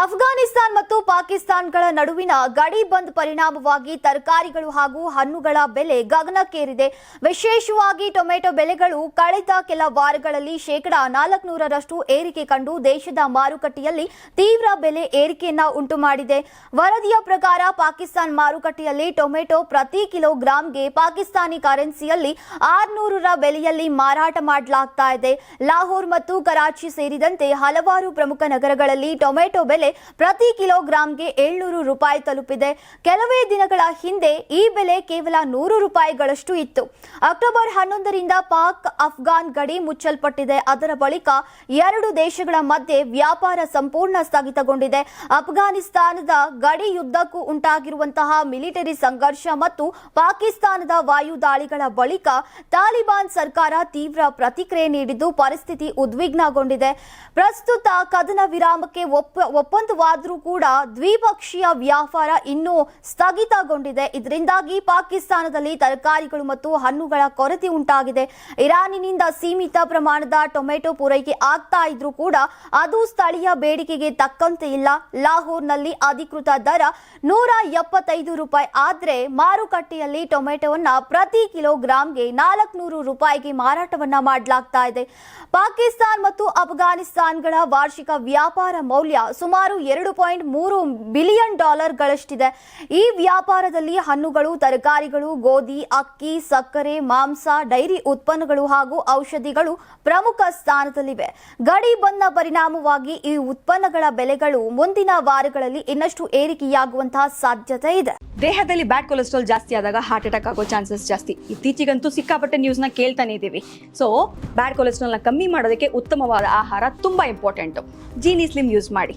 ಅಫ್ಘಾನಿಸ್ತಾನ್ ಮತ್ತು ಪಾಕಿಸ್ತಾನಗಳ ನಡುವಿನ ಗಡಿ ಬಂದ್ ಪರಿಣಾಮವಾಗಿ ತರಕಾರಿಗಳು ಹಾಗೂ ಹಣ್ಣುಗಳ ಬೆಲೆ ಗಗನಕ್ಕೇರಿದೆ. ವಿಶೇಷವಾಗಿ ಟೊಮೆಟೊ ಬೆಲೆಗಳು ಕಳೆದ ಕೆಲ ವಾರಗಳಲ್ಲಿ ಶೇಕಡ ನಾಲ್ಕುನೂರರಷ್ಟು ಏರಿಕೆ ಕಂಡು ದೇಶದ ಮಾರುಕಟ್ಟೆಯಲ್ಲಿ ತೀವ್ರ ಬೆಲೆ ಏರಿಕೆಯನ್ನ ಉಂಟು ಮಾಡಿದೆ ವರದಿಯ ಪ್ರಕಾರ ಪಾಕಿಸ್ತಾನ್ ಮಾರುಕಟ್ಟೆಯಲ್ಲಿ ಟೊಮೆಟೊ ಪ್ರತಿ ಕಿಲೋಗ್ರಾಂಗೆ ಪಾಕಿಸ್ತಾನಿ ಕರೆನ್ಸಿಯಲ್ಲಿ ಆರ್ನೂರರ ಬೆಲೆಯಲ್ಲಿ ಮಾರಾಟ ಮಾಡಲಾಗ್ತಾ ಇದೆ. ಲಾಹೋರ್ ಮತ್ತು ಕರಾಚಿ ಸೇರಿದಂತೆ ಹಲವಾರು ಪ್ರಮುಖ ನಗರಗಳಲ್ಲಿ ಟೊಮೆಟೊ ಬೆಲೆ ಪ್ರತಿ ಕಿಲೋಗ್ರಾಂಗೆ ಏಳ್ನೂರು ರೂಪಾಯಿ ತಲುಪಿದೆ. ಕೆಲವೇ ದಿನಗಳ ಹಿಂದೆ ಈ ಬೆಲೆ ಕೇವಲ ನೂರು ರೂಪಾಯಿಗಳಷ್ಟು ಇತ್ತು. ಅಕ್ಟೋಬರ್ ಹನ್ನೊಂದರಿಂದ ಪಾಕ್, ಅಫ್ಘಾನ್ ಗಡಿ ಮುಚ್ಚಲ್ಪಟ್ಟಿದೆ. ಅದರ ಬಳಿಕ ಎರಡು ದೇಶಗಳ ಮಧ್ಯೆ ವ್ಯಾಪಾರ ಸಂಪೂರ್ಣ ಸ್ಥಗಿತಗೊಂಡಿದೆ. ಅಫ್ಘಾನಿಸ್ತಾನದ ಗಡಿ ಯುದ್ಧಕ್ಕೂ ಉಂಟಾಗಿರುವಂತಹ ಮಿಲಿಟರಿ ಸಂಘರ್ಷ ಮತ್ತು ಪಾಕಿಸ್ತಾನದ ವಾಯು ದಾಳಿಗಳ ಬಳಿಕ ತಾಲಿಬಾನ್ ಸರ್ಕಾರ ತೀವ್ರ ಪ್ರತಿಕ್ರಿಯೆ ನೀಡಿದ್ದು ಪರಿಸ್ಥಿತಿ ಉದ್ವಿಗ್ನಗೊಂಡಿದೆ. ಪ್ರಸ್ತುತ ಕದನ ವಿರಾಮಕ್ಕೆ ಒಪ್ಪ ಒಪ್ಪಂದವಾದರೂ ಕೂಡ ದ್ವಿಪಕ್ಷೀಯ ವ್ಯಾಪಾರ ಇನ್ನೂ ಸ್ಥಗಿತಗೊಂಡಿದೆ. ಇದರಿಂದಾಗಿ ಪಾಕಿಸ್ತಾನದಲ್ಲಿ ತರಕಾರಿಗಳು ಮತ್ತು ಹಣ್ಣುಗಳ ಕೊರತೆ ಉಂಟಾಗಿದೆ. ಇರಾನಿನಿಂದ ಸೀಮಿತ ಪ್ರಮಾಣದ ಟೊಮೆಟೊ ಪೂರೈಕೆ ಆಗ್ತಾ ಇದ್ರೂ ಕೂಡ ಅದು ಸ್ಥಳೀಯ ಬೇಡಿಕೆಗೆ ತಕ್ಕಂತೆ ಇಲ್ಲ. ಲಾಹೋರ್ನಲ್ಲಿ ಅಧಿಕೃತ ದರ ನೂರ ಎಪ್ಪತ್ತೈದು ರೂಪಾಯಿ. ಆದರೆ ಮಾರುಕಟ್ಟೆಯಲ್ಲಿ ಟೊಮೆಟೊವನ್ನ ಪ್ರತಿ ಕಿಲೋಗ್ರಾಂಗೆ ನಾಲ್ಕುನೂರು ರೂಪಾಯಿಗೆ ಮಾರಾಟವನ್ನ ಮಾಡಲಾಗ್ತಾ ಇದೆ. ಪಾಕಿಸ್ತಾನ್ ಮತ್ತು ಅಫ್ಘಾನಿಸ್ತಾನ್ಗಳ ವಾರ್ಷಿಕ ವ್ಯಾಪಾರ ಮೌಲ್ಯ ಸುಮಾರು ಎರಡು ಪಾಯಿಂಟ್ ಮೂರು ಬಿಲಿಯನ್ ಡಾಲರ್ಗಳಷ್ಟಿದೆ. ಈ ವ್ಯಾಪಾರದಲ್ಲಿ ಹಣ್ಣುಗಳು, ತರಕಾರಿಗಳು, ಗೋಧಿ, ಅಕ್ಕಿ, ಸಕ್ಕರೆ, ಮಾಂಸ, ಡೈರಿ ಉತ್ಪನ್ನಗಳು ಹಾಗೂ ಔಷಧಿಗಳು ಪ್ರಮುಖ ಸ್ಥಾನದಲ್ಲಿವೆ. ಗಡಿ ಬಂದ ಪರಿಣಾಮವಾಗಿ ಈ ಉತ್ಪನ್ನಗಳ ಬೆಲೆಗಳು ಮುಂದಿನ ವಾರಗಳಲ್ಲಿ ಇನ್ನಷ್ಟು ಏರಿಕೆಯಾಗುವಂತಹ ಸಾಧ್ಯತೆ ಇದೆ. ದೇಹದಲ್ಲಿ ಬ್ಯಾಡ್ ಕೊಲೆಸ್ಟ್ರಾಲ್ ಜಾಸ್ತಿ ಆದಾಗ ಹಾರ್ಟ್ ಅಟ್ಯಾಕ್ ಆಗೋ ಚಾನ್ಸಸ್ ಜಾಸ್ತಿ. ಇತ್ತೀಚೆಗಂತೂ ಸಿಕ್ಕಾಪಟ್ಟೆ ನ್ಯೂಸ್ನ ಕೇಳ್ತಾನೆ ಇದ್ದೀವಿ. ಸೊ ಬ್ಯಾಡ್ ಕೊಲೆಸ್ಟ್ರಾಲ್ನ ಕಮ್ಮಿ ಮಾಡೋದಕ್ಕೆ ಉತ್ತಮವಾದ ಆಹಾರ ತುಂಬಾ ಇಂಪಾರ್ಟೆಂಟ್ ಜೀನಿ ಸ್ಲಿಮ್ ಯೂಸ್ ಮಾಡಿ.